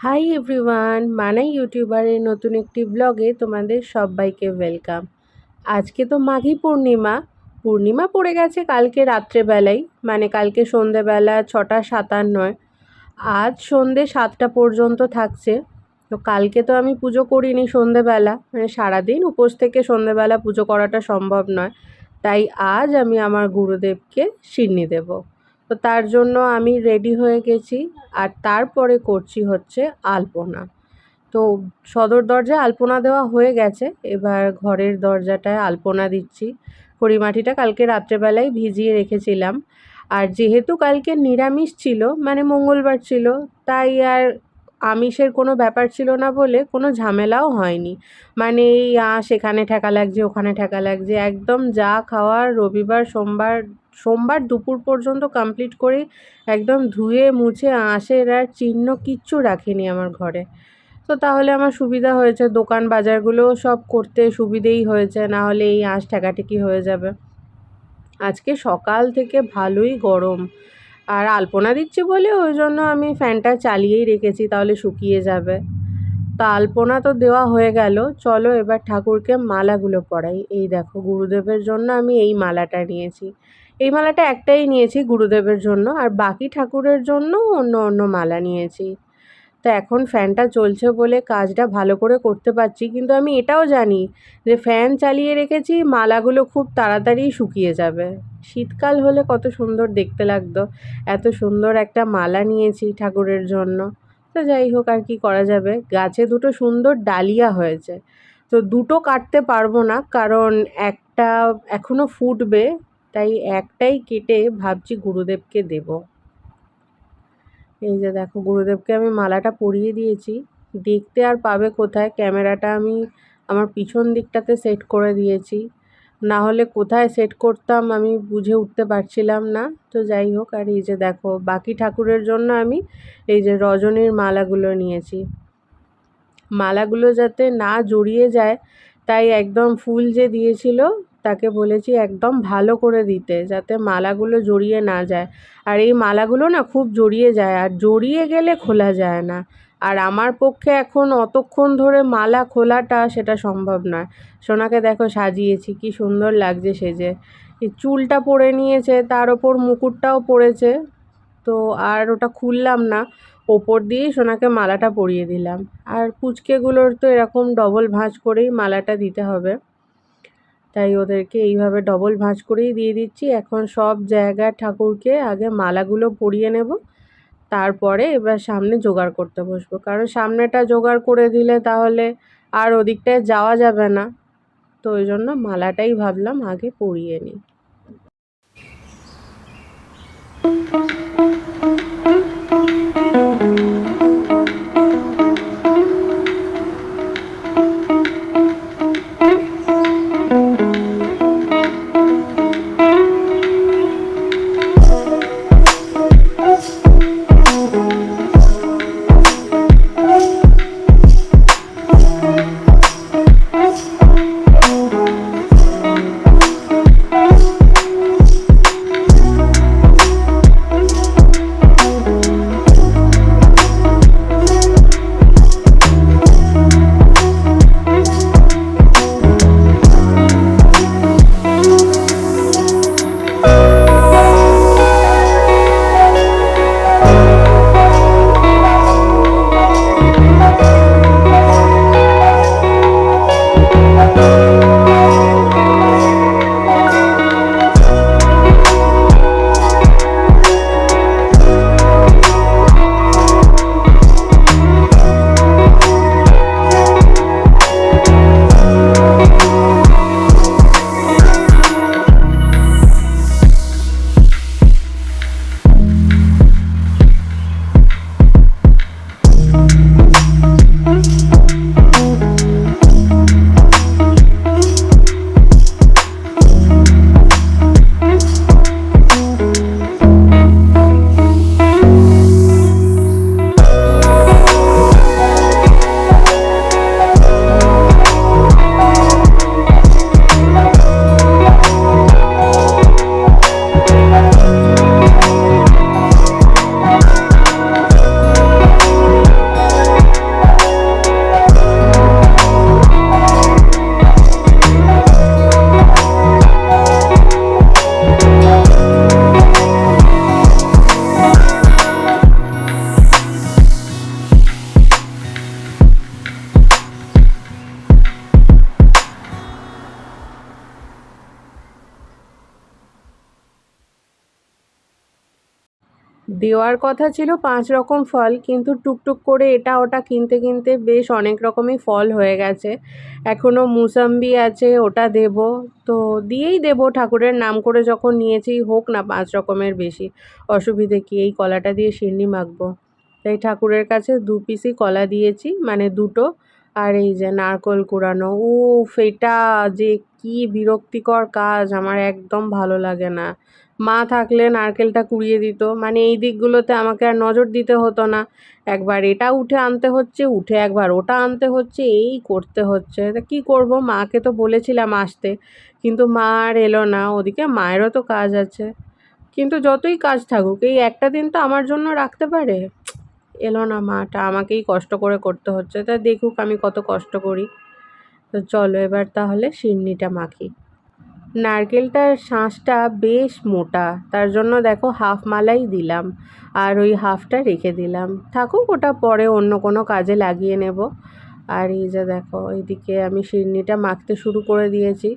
Hi everyone মানাই ইউটিউবারের নতুন একটি ব্লগে তোমাদের সবাইকে ওয়েলকাম আজকে তো মাঘী পূর্ণিমা। পূর্ণিমা পড়ে গেছে কালকে রাত্রেবেলায় মানে কালকে সন্ধেবেলা ছটা সাতান্নয়। আজ সন্ধে সাতটা পর্যন্ত থাকছে। তো কালকে তো আমি পুজো করিনি সন্ধেবেলা মানে সারাদিন উপোস থেকে সন্ধেবেলা পুজো করাটা সম্ভব নয়। তাই আজ আমি আমার গুরুদেবকে সিন্নি দেবো। তো তার জন্য আমি রেডি হয়ে গেছি। আর তারপরে করছি হচ্ছে আলপনা। তো সদর দরজায় আলপনা দেওয়া হয়ে গেছে। এবার ঘরের দরজাটায় আলপনা দিচ্ছি। খড়িমাটিটা কালকে রাত্রেবেলায় ভিজিয়ে রেখেছিলাম। আর যেহেতু কালকে নিরামিষ ছিল মানে মঙ্গলবার ছিল, তাই আর আমিষের কোনো ব্যাপার ছিল না বলে কোনো ঝামেলাও হয়নি। মানে এই সেখানে ঠেকা লাগছে, ওখানে ঠেকা লাগছে, একদম যা খাওয়ার রবিবার, সোমবার সোমবার দুপুর পর্যন্ত কমপ্লিট করে একদম ধুয়ে, মুছে, আঁশের আর চিহ্ন কিচ্ছু রাখিনি আমার ঘরে। তো তাহলে আমার সুবিধা হয়েছে, দোকান বাজারগুলোও সব করতে সুবিধেই হয়েছে, না হলে এই আঁশ ঠেকাঠেকি হয়ে যাবে। আজকে সকাল থেকে ভালোই গরম। আর আলপনা দিচ্ছি বলে ওই জন্য আমি ফ্যানটা চালিয়েই রেখেছি, তাহলে শুকিয়ে যাবে। তা আলপনা তো দেওয়া হয়ে গেল। চলো এবার ঠাকুরকে মালাগুলো পরাই। এই দেখো, গুরুদেবের জন্য আমি এই মালাটা নিয়েছি। এই মালাটা একটাই নিয়েছি গুরুদেবের জন্য, আর বাকি ঠাকুরের জন্য অন্য অন্য মালা নিয়েছি। তো এখন ফ্যানটা চলছে বলে কাজটা ভালো করে করতে পারছি, কিন্তু আমি এটাও জানি যে ফ্যান চালিয়ে রেখেছি, মালাগুলো খুব তাড়াতাড়ি শুকিয়ে যাবে। শীতকাল হলে কত সুন্দর দেখতে লাগতো, এত সুন্দর একটা মালা নিয়েছি ঠাকুরের জন্য। তো যাই হোক, আর কি করা যাবে? গাছে দুটো সুন্দর ডালিয়া হয়েছে। তো দুটো কাটতে পারব না, কারণ একটা এখনও ফুটবে, তাই একটাই কেটে ভাবছি গুরুদেবকে দেব। এই যে দেখো, গুরুদেবকে আমি মালাটা পরিয়ে দিয়েছি। দেখতে আর পাবে কোথায়? ক্যামেরাটা আমি আমার পিছন দিকটাতে সেট করে দিয়েছি। না হলে কোথায় সেট করতাম আমি বুঝে উঠতে পারছিলাম না। তো যাই হোক, আর এই যে দেখো, বাকি ঠাকুরের জন্য আমি এই যে রজনীর মালাগুলো নিয়েছি। মালাগুলো যাতে না জড়িয়ে যায়, তাই একদম ফুল যে দিয়েছিল তাকে বলেছি, একদম ভালো করে দিতে যাতে মালাগুলো জড়িয়ে না যায়। আর এই মালাগুলো না খুব জড়িয়ে যায়, আর জড়িয়ে গেলে খোলা যায় না। আর আমার পক্ষে এখন অতক্ষণ ধরে মালা খোলাটা সেটা সম্ভব নয়। সোনাকে দেখো সাজিয়েছি, কি সুন্দর লাগছে সেজে। চুলটা পরে নিয়েছে, তার ওপর মুকুটটাও পরেছে। তো আর ওটা খুললাম না, ওপর দিয়েই সোনাকে মালাটা পরিয়ে দিলাম। আর পুচকেগুলোর তো এরকম ডবল ভাঁজ করেই মালাটা দিতে হবে। তাই ওদেরকে এইভাবে ডবল ভাঁজ করেই দিয়ে দিচ্ছি। এখন সব জায়গায় ঠাকুরকে আগে মালাগুলো পরিয়ে নেব, তারপরে এবার সামনে জোগাড় করতে বসবো। কারণ সামনেটা জোগাড় করে দিলে তাহলে আর ওদিকটায় যাওয়া যাবে না। তো ওই জন্য মালাটাই ভাবলাম আগে পরিয়ে নিই। দেওয়ার কথা ছিল পাঁচ রকম ফল, কিন্তু টুকটুক করে এটা ওটা কিনতে কিনতে বেশ অনেক রকমই ফল হয়ে গেছে। এখনও মুসাম্বি আছে, ওটা দেব। তো দিয়েই দেব, ঠাকুরের নাম করে যখন নিয়েছি, হোক না পাঁচ রকমের বেশি, অসুবিধে কি, এই কলাটা দিয়ে সিন্নি মাখবো। তাই ঠাকুরের কাছে দু পিসই কলা দিয়েছি মানে দুটো, আর এই যে নারকোল কুড়ানো। ও এটা যে কি বিরক্তিকর কাজ, আমার একদম ভালো লাগে না। মা থাকলে নারকেলটা কুড়িয়ে দিত। মানে এই দিকগুলোতে আমাকে আর নজর দিতে হতো না। একবার এটা উঠে আনতে হচ্ছে, উঠে একবার ওটা আনতে হচ্ছে, এই করতে হচ্ছে। তা কী করব? মাকে তো বলেছিলাম আসতে। কিন্তু মা আর এলো না। ওদিকে মায়েরও তো কাজ আছে। কিন্তু যতই কাজ থাকুক, এই একটা দিন তো আমার জন্য রাখতে পারে। এলো না মাটা, আমাকেই কষ্ট করে করতে হচ্ছে। তা দেখুক আমি কত কষ্ট করি। তো চলো এবার তাহলে সিন্নিটা মাখি। নারকেলটার শাঁসটা বেশ মোটা, তার জন্য দেখো হাফ মালাই দিলাম আর ওই হাফটা রেখে দিলাম। থাকুক ওটা পরে অন্য কোনো কাজে লাগিয়ে নেব। আর এই যে দেখো, এইদিকে আমি সিন্নিটা মাখতে শুরু করে দিয়েছি।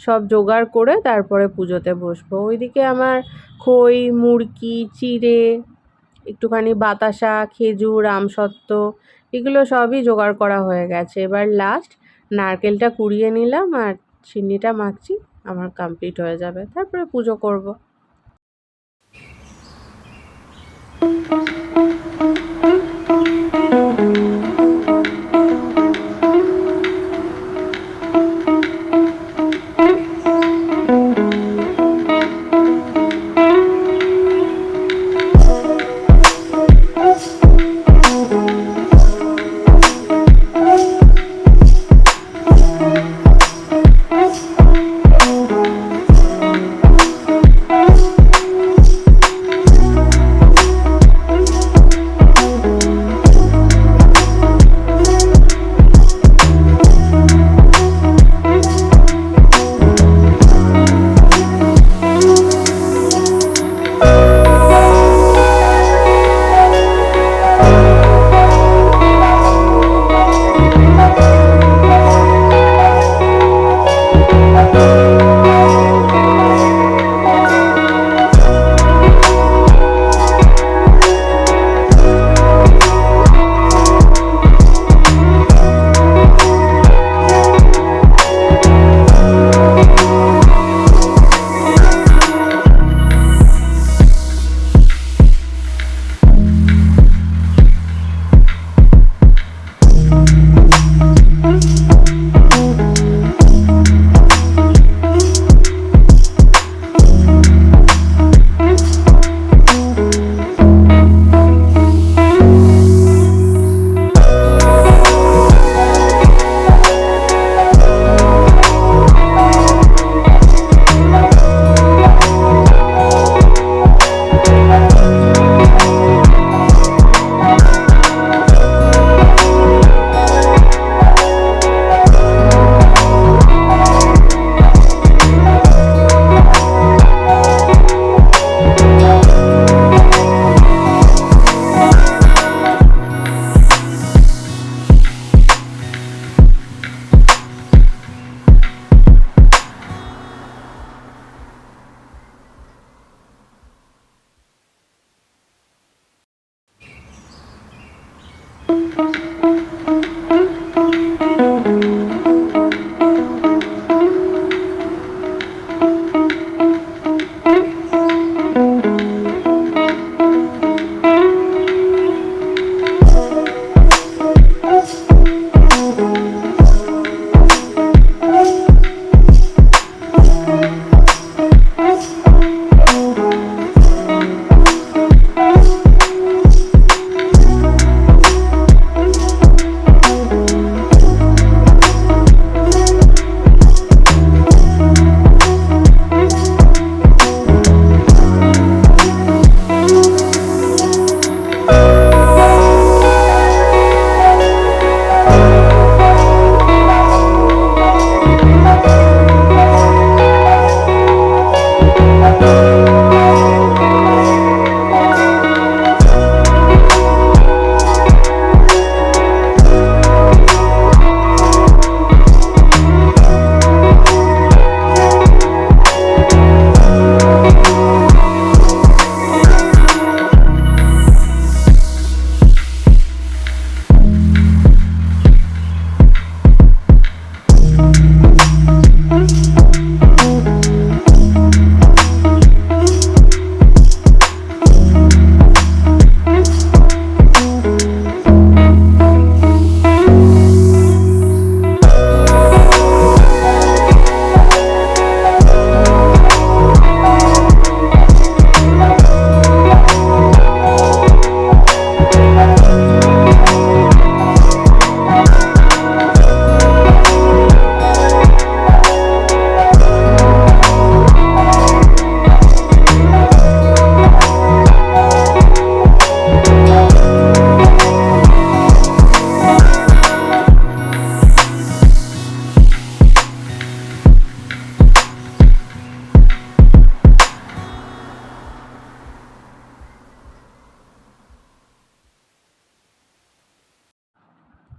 সব জোগাড় করে তারপরে পুজোতে বসবো। ওইদিকে আমার খই, মুরকি, চিড়ে, একটুখানি বাতাসা, খেজুর আমসত্ত্ব এগুলো সবই জোগাড় করা হয়ে গেছে। এবার লাস্ট নারকেলটা কুড়িয়ে নিলাম আর চিনিটা মাখছি। আমার কমপ্লিট হয়ে যাবে। তারপরে পুজো করব।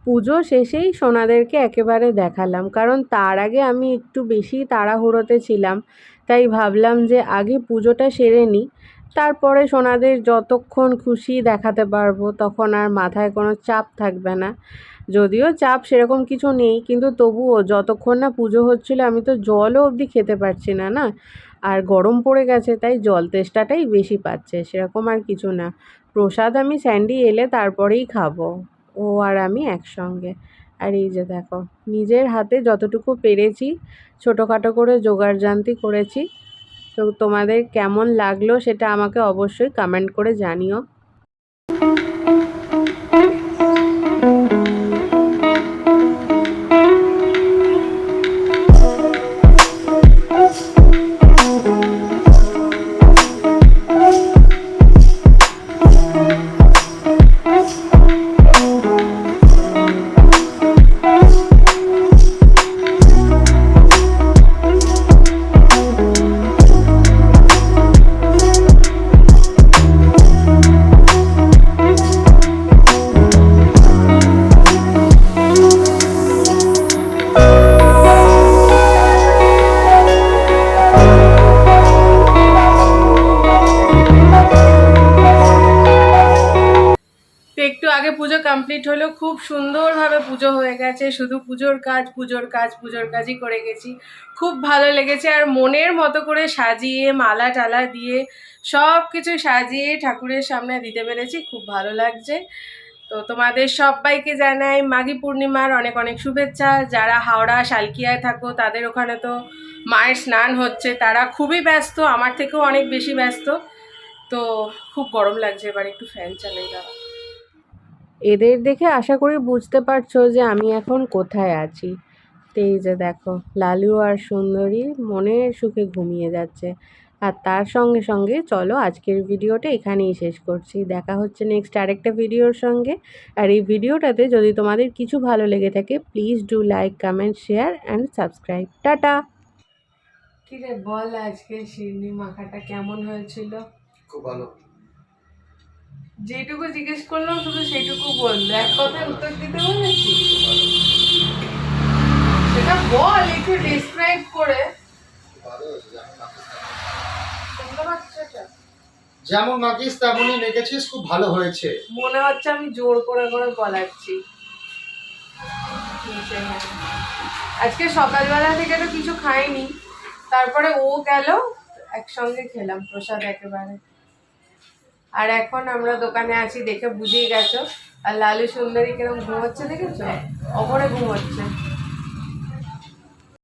পুজো শেষেই সোনাদেরকে একেবারে দেখালাম। কারণ তার আগে আমি একটু বেশি তাড়াহুড়োতে ছিলাম, তাই ভাবলাম যে আগে পুজোটা সেরে নিই, তারপরে সোনাদের যতক্ষণ খুশি দেখাতে পারব, তখন আর মাথায় কোনো চাপ থাকবে না। যদিও চাপ সেরকম কিছু নেই, কিন্তু তবুও যতক্ষণ না পুজো হচ্ছিল আমি তো জলও অবধি খেতে পারছি না না? আর গরম পড়ে গেছে, তাই জল তেষ্টাটাই বেশি পাচ্ছে, সেরকম আর কিছু না। প্রসাদ আমি স্যান্ডি এলে তারপরেই খাব। ও আর আমি একসঙ্গে। আর এই যে দেখো, নিজের হাতে যতটুকু পেরেছি, ছোটোখাটো করে জোগাড় জান্তি করেছি। তো তোমাদের কেমন লাগল সেটা আমাকে অবশ্যই কমেন্ট করে জানিও। কমপ্লিট হলো, খুব সুন্দরভাবে পুজো হয়ে গেছে। শুধু পুজোর কাজ পুজোর কাজ, পুজোর কাজই করে গেছি। খুব ভালো লেগেছে আর মনের মতো করে সাজিয়ে, মালা টালা দিয়ে সব কিছু সাজিয়ে ঠাকুরের সামনে দিতে পেরেছি। খুব ভালো লাগছে। তো তোমাদের সবাইকে জানাই মাঘী পূর্ণিমার অনেক অনেক শুভেচ্ছা। যারা হাওড়া, শালকিয়ায় থাকো, তাদের ওখানে তো মায়ের স্নান হচ্ছে। তারা খুবই ব্যস্ত, আমার থেকেও অনেক বেশি ব্যস্ত। তো খুব গরম লাগছে, এবার একটু ফ্যান চালাই দাঁড়া এদের দেখে আশা করি বুঝতে পারছ যে আমি এখন কোথায় আছি। তো এই যে দেখো লালু আর সুন্দরী মনের সুখে ঘুমিয়ে যাচ্ছে। আর তার সঙ্গে সঙ্গে চলো আজকের ভিডিওটা এখানেই শেষ করছি। দেখা হচ্ছে নেক্সট আরেকটা ভিডিওর সঙ্গে। আর এই ভিডিওটাতে যদি তোমাদের কিছু ভালো লেগে থাকে please do like comment share and subscribe tata! কিরে বল আজকে শিরনি মাখাটা কেমন হয়েছিল? খুব ভালো। যেটুকু জিজ্ঞেস করলাম শুধু সেইটুকু বলল। এক কথায় উত্তর দিতে বলেছি সেটা বল একটু ডিসক্রাইব করে। যেমন মাখিস তেমনই মেখেছিস খুব ভালো হয়েছে। মনে হচ্ছে আমি জোর করে করে বলাচ্ছি। আজকে সকালবেলা থেকে তো কিছু খাইনি। তারপরে ও গেল একসঙ্গে খেলাম প্রসাদ একেবারে। আর এখন আমরা দোকানে আছি, দেখে বুঝেই গেছো। আর লালু সুন্দরী কিরম ঘুমোচ্ছে দেখেছ? অপরে ঘুমোচ্ছে।